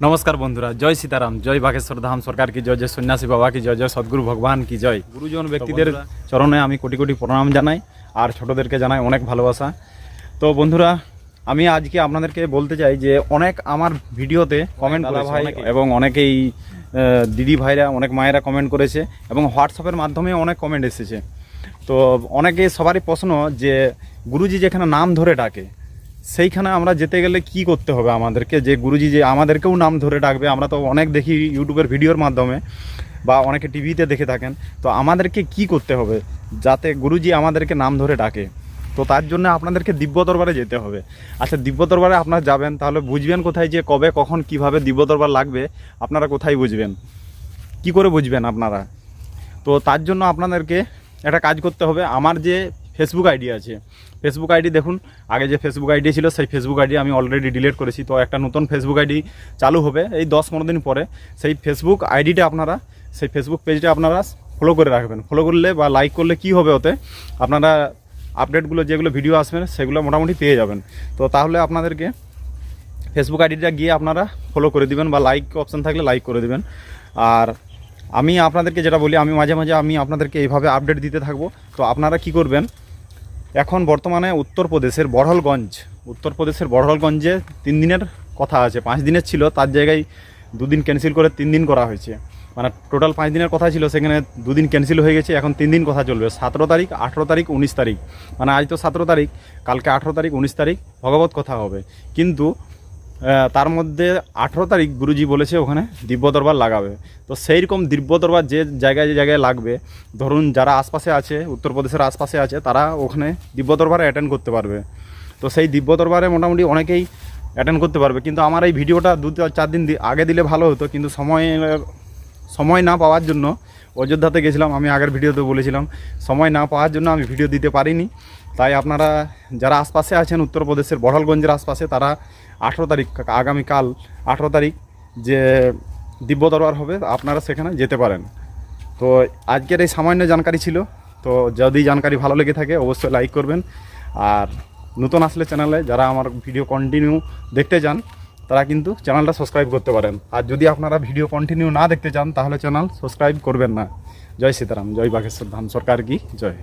নমস্কার বন্ধুরা জয় সীতারাম জয় বাঘেশ্বর ধাম সরকার কি জয় জয় সন্ন্যাসী বাবা কি জয় জয় সদ্গুরু ভগবান কি জয়। গুরুজন ব্যক্তিদের চরণে আমি কোটি কোটি প্রণাম জানাই আর ছোটদেরকে জানাই অনেক ভালোবাসা। তো বন্ধুরা আমি আজকে আপনাদেরকে বলতে চাই যে অনেক আমার ভিডিওতে কমেন্ট দাদা করা ভাই এবং অনেকেই দিদি ভাইরা অনেক মায়েরা কমেন্ট করেছে এবং হোয়াটসঅ্যাপের মাধ্যমে অনেক কমেন্ট এসেছে। তো অনেকে সবারই প্রশ্ন যে গুরুজি যেখানে নাম ধরে ডাকে সেইখানে আমরা যেতে গেলে কি করতে হবে আমাদেরকে? যে গুরুজি যে আমাদেরকেও নাম ধরে ডাকবে, আমরা তো অনেক দেখি ইউটিউবের ভিডিওর মাধ্যমে বা অনেকে টিভিতে দেখে থাকেন। তো আমাদেরকে কি করতে হবে যাতে গুরুজি আমাদেরকে নাম ধরে ডাকে? তো তার জন্য আপনাদেরকে দিব্য দরবারে যেতে হবে। আচ্ছা দিব্য দরবারে আপনারা যাবেন, তাহলে বুঝবেন কোথায় যে কবে, কখন, কীভাবে দিব্য দরবার লাগবে, আপনারা কোথায় বুঝবেন? কি করে বুঝবেন আপনারা? তো তার জন্য আপনাদেরকে একটা কাজ করতে হবে। আমার যে ফেসবুক আইডি আছে। ফেসবুক আইডি দেখুন, আগে যে ফেসবুক আইডি ছিল, সেই ফেসবুক আইডি আমি অলরেডি ডিলিট করেছি। তো একটা নতুন ফেসবুক আইডি চালু হবে এই দশ পনেরো দিন পরে। সেই ফেসবুক আইডিটা আপনারা, সেই ফেসবুক পেজটা আপনারা ফলো করে রাখবেন। ফলো করলে বা লাইক করলে কি হবে ওতে? আপনারা আপডেটগুলো যেগুলো ভিডিও আসবে, সেগুলো মোটামুটি পেয়ে যাবেন। তো তাহলে আপনাদেরকে ফেসবুক আইডিটা গিয়ে আপনারা ফলো করে দিবেন বা লাইক অপশান থাকলে লাইক করে দিবেন। আর আমি আপনাদেরকে যেটা বলি, আমি মাঝে মাঝে আমি আপনাদেরকে এইভাবে আপডেট দিতে থাকব। তো আপনারা কি করবেন এখন বর্তমানে উত্তরপ্রদেশের বড়হলগঞ্জ, উত্তরপ্রদেশের বড়হলগঞ্জে তিন দিনের কথা আছে, পাঁচ দিনের ছিল, তার জায়গায় দুদিন ক্যান্সেল করে তিন দিন করা হয়েছে। মানে টোটাল পাঁচ দিনের কথা ছিল, সেখানে দুদিন ক্যান্সেল হয়ে গেছে, এখন তিন দিন কথা চলবে, সতেরো তারিখ, আঠেরো তারিখ, উনিশ তারিখ। মানে আজ তো সতেরো তারিখ, কালকে আঠেরো তারিখ, উনিশ তারিখ, ভগবত কথা হবে। কিন্তু তার মধ্যে আঠেরো তারিখ গুরুজি বলেছে ওখানে দিব্য দরবার লাগাবে। তো সেই রকম দিব্য দরবার যে জায়গায় যে জায়গায় লাগবে, ধরুন যারা আশপাশে আছে উত্তরপ্রদেশের আশপাশে আছে, তারা ওখানে দিব্য দরবারে অ্যাটেন্ড করতে পারবে। তো সেই দিব্য দরবারে মোটামুটি অনেকেই অ্যাটেন্ড করতে পারবে। কিন্তু আমার এই ভিডিওটা দু চার দিন আগে দিলে ভালো হতো, কিন্তু সময় সময় না পাওয়ার জন্য অযোধ্যাতে গেছিলাম, আমি আগের ভিডিওতে বলেছিলাম, সময় না পাওয়ার জন্য আমি ভিডিও দিতে পারিনি। তাই আপনারা যারা আশপাশে আছেন উত্তরপ্রদেশের বড়ালগঞ্জের আশপাশে, তারা আঠেরো তারিখ, আগামীকাল আঠেরো তারিখ যে দিব্য দরবার হবে, আপনারা সেখানে যেতে পারেন। তো আজকের এই সামান্য জানকারি ছিল। তো যদি জানকারি ভালো লেগে থাকে, অবশ্যই লাইক করবেন। আর নতুন আসলে চ্যানেলে যারা আমার ভিডিও কন্টিনিউ দেখতে চান, তারা কিন্তু চ্যানেলটা সাবস্ক্রাইব করতে পারেন। আর যদি আপনারা ভিডিও কন্টিনিউ না দেখতে চান, তাহলে চ্যানেল সাবস্ক্রাইব করবেন না। জয় সীতারাম, জয় বাঘেশ্বর ধাম সরকার কি? জয়।